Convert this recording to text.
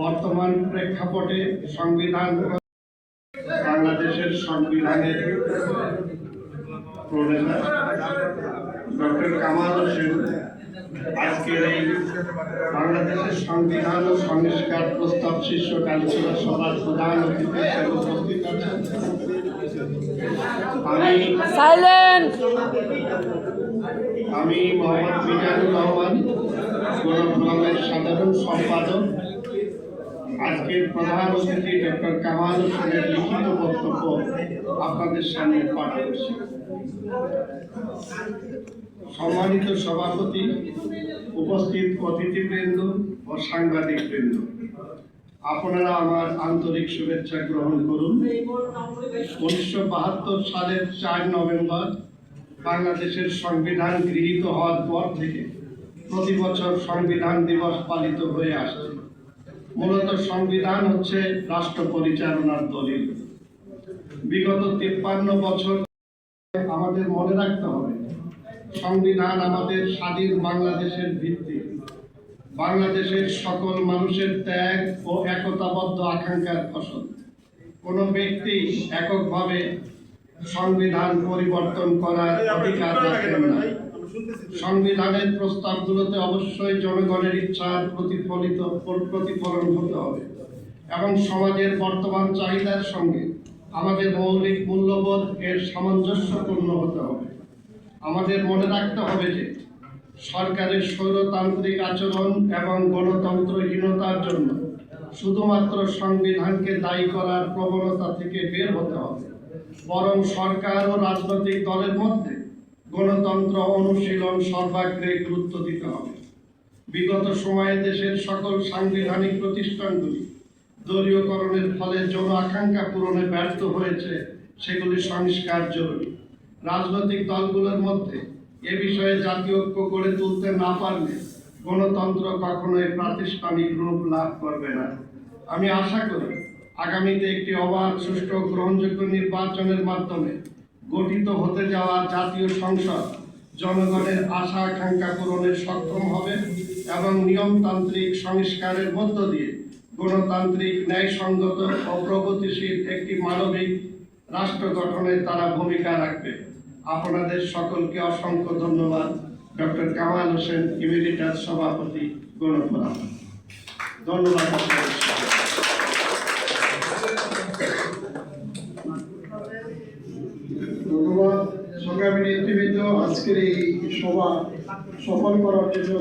বর্তমান প্রেক্ষাপটে সংবিধান বাংলাদেশের সংবিধানের প্রণেতা ডক্টর কামাল হোসেন। আজকের এই বাংলাদেশের সংবিধান ও সংস্কার প্রস্তাব শীর্ষ আলোচনা সভার প্রধান অতিথি হিসেবে উপস্থিত আছেন। আমি মোহাম্মদ মিজানুর রহমান গণফোরামের সাধারণ সম্পাদক। আজকের প্রধান অতিথি ডক্টর কামাল হোসেনের লিখিত বক্তব্য আপনাদের সামনে পাঠ করছি। সম্মানিত সভাপতি, উপস্থিত অতিথিবৃন্দ ও সাংবাদিক সাংবাদিকবৃন্দ, আপনারা আমার আন্তরিক শুভেচ্ছা গ্রহণ করুন। উনিশশো বাহাত্তর সালের চার নভেম্বর বাংলাদেশের সংবিধান গৃহীত হওয়ার পর থেকে প্রতি বছর সংবিধান দিবস পালিত হয়ে আসছে। মূলত সংবিধান হচ্ছে রাষ্ট্র পরিচালনার দলিল। বিগত তিপ্পান্ন বছর আমাদের মনে রাখতে হবে, সংবিধান আমাদের স্বাধীন বাংলাদেশের ভিত্তি। বাংলাদেশের সকল মানুষের ত্যাগ ও একতাবদ্ধ আকাঙ্ক্ষার ফসল। কোনো ব্যক্তি এককভাবে সংবিধান পরিবর্তন করার অধিকার রাখেন না। সংবিধানের প্রস্তাবগুলোতে অবশ্যই জনগণের ইচ্ছার প্রতিফলিত, প্রতিফলন হতে হবে। এবং সমাজের বর্তমান চাহিদার সঙ্গে আমাদের মৌলিক মূল্যবোধ এর সামঞ্জস্যপূর্ণ হতে হবে। আমাদের মনে রাখতে হবে যে, সরকারের স্বৈরতান্ত্রিক আচরণ এবং গণতন্ত্রহীনতার জন্য শুধুমাত্র সংবিধানকে দায়ী করার প্রবণতা থেকে বের হতে হবে। বরং সরকার ও রাজনৈতিক দলের মধ্যে গণতন্ত্র অনুশীলন সর্বাগ্রে গুরুত্ব দিতে হবে। বিগত সময়ে দেশের সকল সাংবিধানিক প্রতিষ্ঠানগুলি দলীয়করণের ফলে জন আকাঙ্ক্ষা পূরণে ব্যর্থ হয়েছে, সেগুলি সংস্কার জরুরি। রাজনৈতিক দলগুলোর মধ্যে এ বিষয়ে জাতীয় ঐক্য গড়ে তুলতে না পারলে গণতন্ত্র কখনোই প্রাতিষ্ঠানিক রূপ লাভ করবে না। আমি আশা করি আগামীতে একটি অবাধ, সুষ্ঠু গ্রহণযোগ্য নির্বাচনের মাধ্যমে গঠিত হতে যাওয়া জাতীয় সংসদ জনগণের আশা আকাঙ্ক্ষা পূরণে সক্ষম হবে এবং নিয়মতান্ত্রিক সংস্কারের মধ্য দিয়ে গণতান্ত্রিক ন্যায়সঙ্গত ও প্রগতিশীল একটি মানবিক রাষ্ট্র গঠনে তারা ভূমিকা রাখবে। আপনাদের সকলকে অসংখ্য ধন্যবাদ। ডক্টর কামাল হোসেন ইমিডিটাস সভাপতি, গণফোরাম। ধন্যবাদ সংগ্রামী নেতৃবৃন্দ আজকের এই সভা সফল করার জন্য